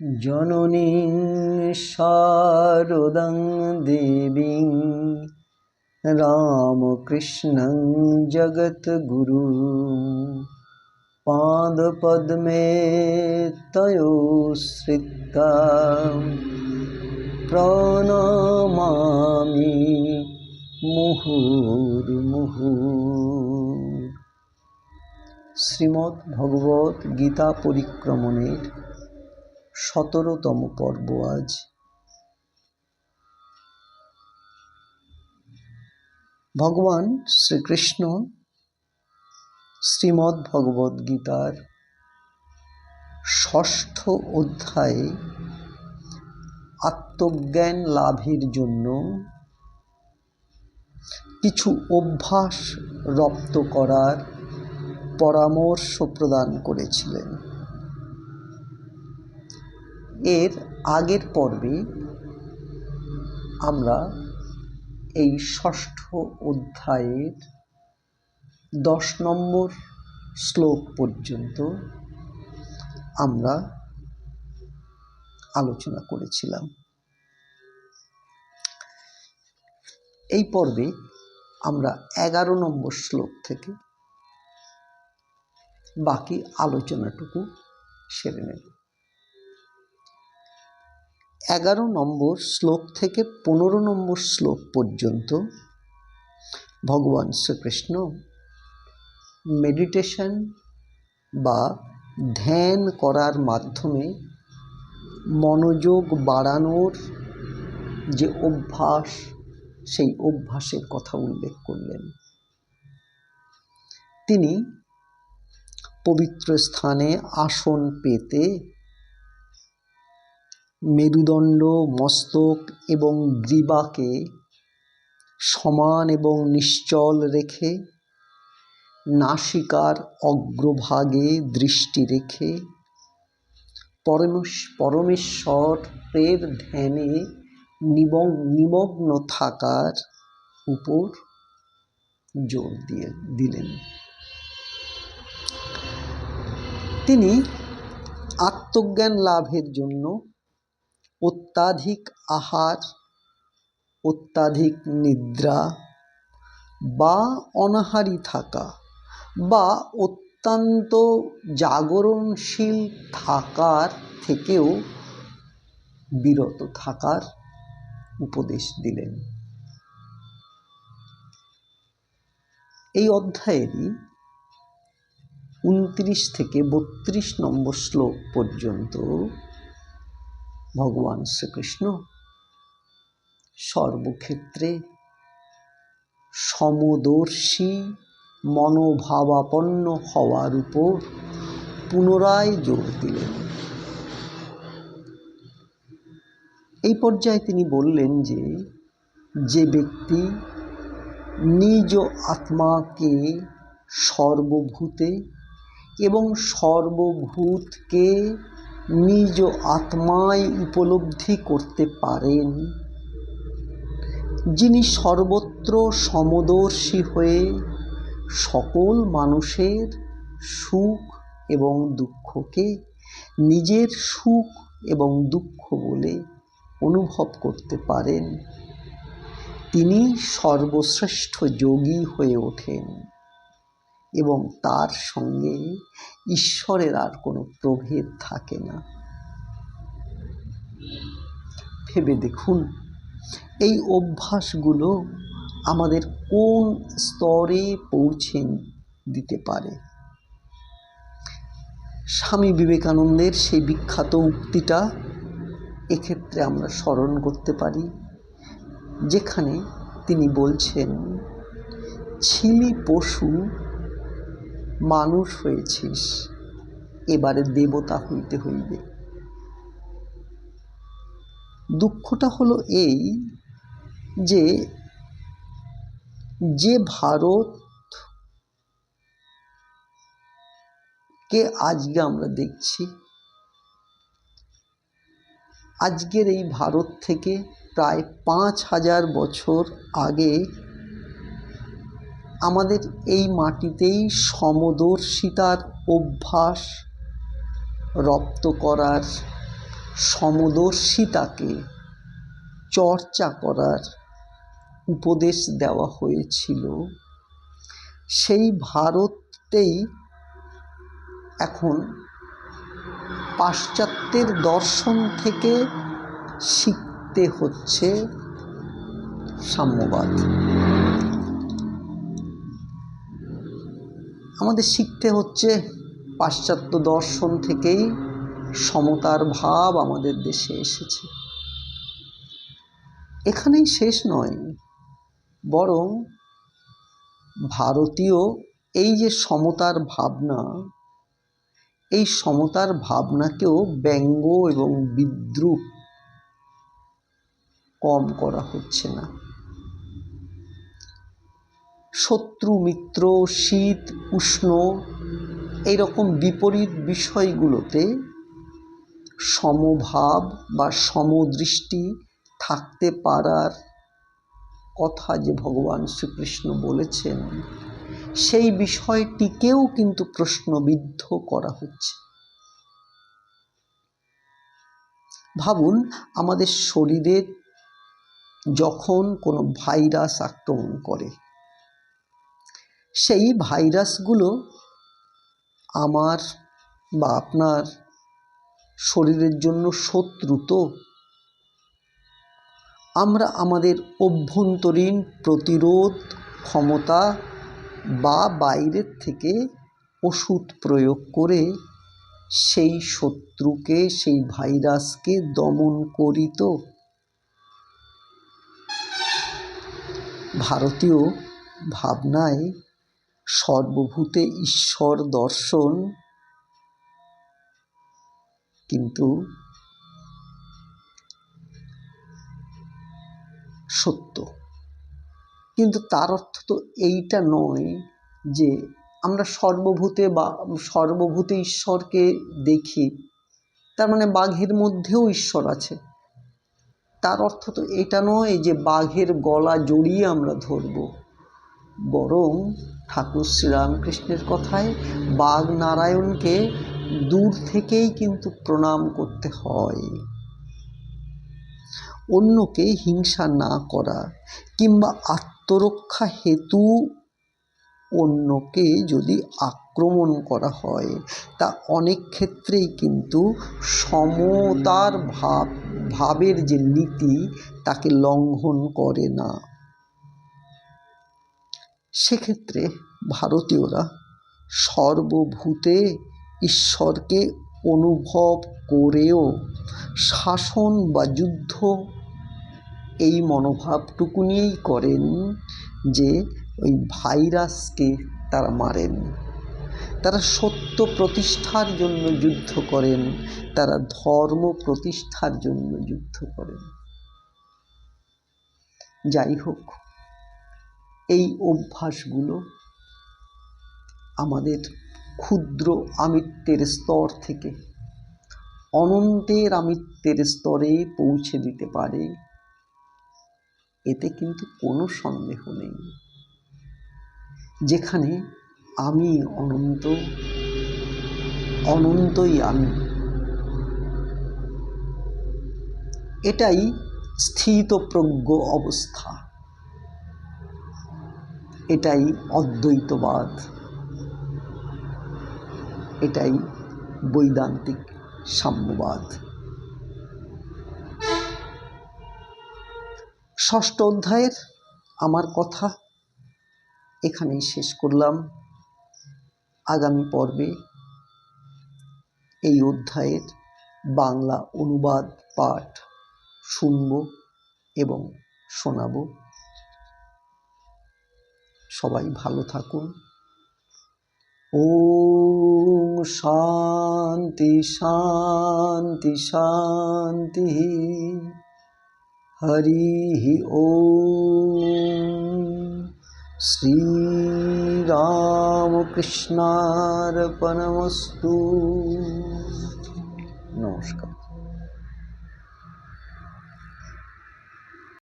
জননীং দেবীং রামকৃষ্ণং জগদ্গুরু পাদপদ্মে তয়োশ্রিতা প্রণমামি মুহুর্মুহু শ্রীমদ্ ভগবত গীতা পরিক্রমণের সতেরোতম পর্ব আজ। ভগবান শ্রীকৃষ্ণ শ্রীমদ্ ভগবদ গীতার ষষ্ঠ অধ্যায়ে আত্মজ্ঞান লাভের জন্য কিছু অভ্যাস রপ্ত করার পরামর্শ প্রদান করেছিলেন। এর আগের পর্বে আমরা এই ষষ্ঠ অধ্যায়ের দশ নম্বর শ্লোক পর্যন্ত আমরা আলোচনা করেছিলাম। এই পর্বে আমরা এগারো নম্বর শ্লোক থেকে বাকি আলোচনাটুকু সেরে নেব। এগারো নম্বর শ্লোক থেকে পনেরো নম্বর শ্লোক পর্যন্ত ভগবান শ্রীকৃষ্ণ মেডিটেশন বা ধ্যান করার মাধ্যমে মনোযোগ বাড়ানোর যে অভ্যাস, সেই অভ্যাসের কথা উল্লেখ করলেন। তিনি পবিত্র স্থানে আসন পেতে মেরুদণ্ড, মস্তক এবং গ্রীবাকে সমান এবং নিশ্চল রেখে, নাসিকার অগ্রভাগে দৃষ্টি রেখে, পরমেশ পরমেশ্বরের ধ্যানে নিমগ্ন থাকার উপর জোর দিয়ে দিলেন। তিনি আত্মজ্ঞান লাভের জন্য অত্যাধিক আহার, অত্যাধিক নিদ্রা বা অনাহারী থাকা বা অত্যন্ত জাগরণশীল থাকার থেকেও বিরত থাকার উপদেশ দিলেন। এই অধ্যায়েরই উনত্রিশ থেকে বত্রিশ নম্বর শ্লোক পর্যন্ত ভগবান শ্রীকৃষ্ণ সর্বক্ষেত্রে সমদর্শী, মনোভাবাপন্ন হওয়ার উপর পুনরায় জোর দিলেন। এই পর্যায়ে তিনি বললেন যে যে ব্যক্তি নিজ আত্মাকে সর্বভূতে এবং সর্বভূতকে নিজ আত্মায় উপলব্ধি করতে পারেন। যিনি সর্বত্র সমদর্শী হয়ে সকল মানুষের সুখ এবং দুঃখকে নিজের সুখ এবং দুঃখ বলে অনুভব করতে পারেন। তিনি সর্বশ্রেষ্ঠ যোগী হয়ে ওঠেন এবং তার সঙ্গে ঈশ্বরের আর কোনো প্রভেদ থাকে না। ভেবে দেখুন, এই অভ্যাসগুলো আমাদের কোন স্তরে পৌঁছে দিতে পারে? স্বামী বিবেকানন্দের সেই বিখ্যাত উক্তিটা এক্ষেত্রে আমরা স্মরণ করতে পারি, যেখানে তিনি বলছেন ছিলি পশু মানুষ হয়েছিস, এবারে দেবতা হইতে হইবে। দুঃখটা হলো এই যে যে ভারত কে আজকে আমরা দেখছি, আজকের এই ভারত থেকে প্রায় পাঁচ হাজার বছর আগে আমাদের এই মাটিতেই সমদর্শিতার অভ্যাস, রপ্ত করার সমদর্শিতাকে চর্চা করার উপদেশ দেওয়া হয়েছিল। সেই ভারতেই এখন পাশ্চাত্যের দর্শন থেকে শিখতে হচ্ছে সাম্যবাদ। আমাদের শিখতে হচ্ছে পাশ্চাত্য দর্শন থেকেই সমতার ভাব আমাদের দেশে এসেছে। এখানেই শেষ নয়, বরং ভারতীয় এই যে সমতার ভাবনা, এই সমতার ভাবনাকেও ব্যঙ্গ এবং বিদ্রুপ কম করা হচ্ছে না। শত্রু, মিত্র, শীত, উষ্ণ এইরকম বিপরীত বিষয়গুলোতে সমভাব বা সমদৃষ্টি থাকতে পারার কথা যে ভগবান শ্রীকৃষ্ণ বলেছেন, সেই বিষয়টিকেও কিন্তু প্রশ্নবিদ্ধ করা হচ্ছে। ভাবুন, আমাদের শরীরে যখন কোনো ভাইরাস আক্রমণ করে সেই ভাইরাসগুলো আমার বা আপনার শরীরের জন্য শত্রু তো আমরা আমাদের অভ্যন্তরীণ প্রতিরোধ ক্ষমতা বা বাইরের থেকে ওষুধ প্রয়োগ করে সেই শত্রুকে, সেই ভাইরাসকে দমন করি তো। ভারতীয় ভাবনায় সর্বভূতে ঈশ্বর দর্শন। কিন্তু সত্য। কিন্তু তার অর্থ তো এইটা নয় যে আমরা সর্বভূতে বা সর্বভূতে ঈশ্বরকে দেখি, তার মানে বাঘের মধ্যেও ঈশ্বর আছে। তার অর্থ তো এটা নয় যে বাঘের গলা জড়িয়ে আমরা ধরব। বরং ঠাকুর শ্রীরামকৃষ্ণের কথায় বাঘ নারায়ণকে দূর থেকেই কিন্তু প্রণাম করতে হয়। অন্যকে হিংসা না করা কিংবা আত্মরক্ষা হেতু অন্যকে যদি আক্রমণ করা হয়, তা অনেক ক্ষেত্রেই কিন্তু সমতার ভাব, ভাবের যে নীতি, তাকে লঙ্ঘন করে না। সেক্ষেত্রে ভারতীয়রা সর্বভূতে ঈশ্বরকে অনুভব করেও শাসন বা যুদ্ধ এই মনোভাবটুকু নিয়েই করেন যে ওই ভাইরাসকে তারা মারেন। তারা সত্য প্রতিষ্ঠার জন্য যুদ্ধ করেন, তারা ধর্ম প্রতিষ্ঠার জন্য যুদ্ধ করেন। যাই হোক এই অভ্যাসগুলো আমাদের ক্ষুদ্র আমিত্বের স্তর থেকে অনন্তের আমিত্বের স্তরে পৌঁছে দিতে পারে, এতে কিন্তু কোনো সন্দেহ নেই। যেখানে আমি অনন্ত, অনন্তই আমি। এটাই স্থিতপ্রজ্ঞ অবস্থা। এটাই অদ্বৈতবাদ। এটাই বৈদান্তিক সাম্যবাদ। ষষ্ঠ অধ্যায়ের আমার কথা এখানেই শেষ করলাম। আগামী পর্বে এই অধ্যায়ের বাংলা অনুবাদ পাঠ শুনব এবং শোনাব। সবাই ভালো থাকুন। ও শান্তি শান্তি শান্তি। হরি ও নমস্কার